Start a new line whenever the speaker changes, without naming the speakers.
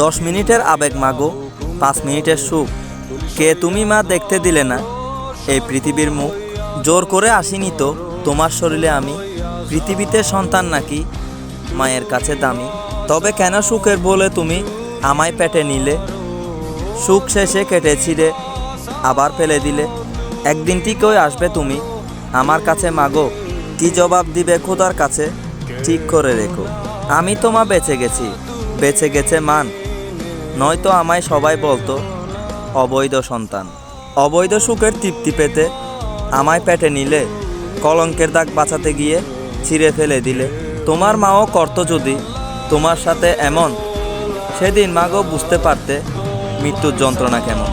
দশ মিনিটের আবেগ মাগো, পাঁচ মিনিটের সুখ। কে তুমি মা দেখতে দিলে না? এই পৃথিবীর মুখ। জোর করে আসিনি তো, তোমার শরীরে আমি। পৃথিবীতে সন্তান নাকি? মায়ের কাছে দামি। তবে কেন সুখের বলে তুমি আমায় পেটে নিলে? সুখ শেষে কেটেছি রে, আবার ফেলে দিলে। একদিন ঠিকই আসবে তুমি আমার কাছে মাগো। কি জবাব দিবে খোদার কাছে? ঠিক করে রেখো। আমি তোমা বেঁচে গেছি। বেঁচে গেছে মান। নয়তো আমায় সবাই বলতো, অবৈধ সন্তান। অবৈধ সুখের তৃপ্তি পেতে আমায় পেটে নিলে, কলঙ্কের দাগ বাঁচাতে গিয়ে ছিঁড়ে ফেলে দিলে। তোমার মাও করত যদি তোমার সাথে এমন, সেদিন মাগো বুঝতে পারতে মৃত্যুর যন্ত্রণা কেমন।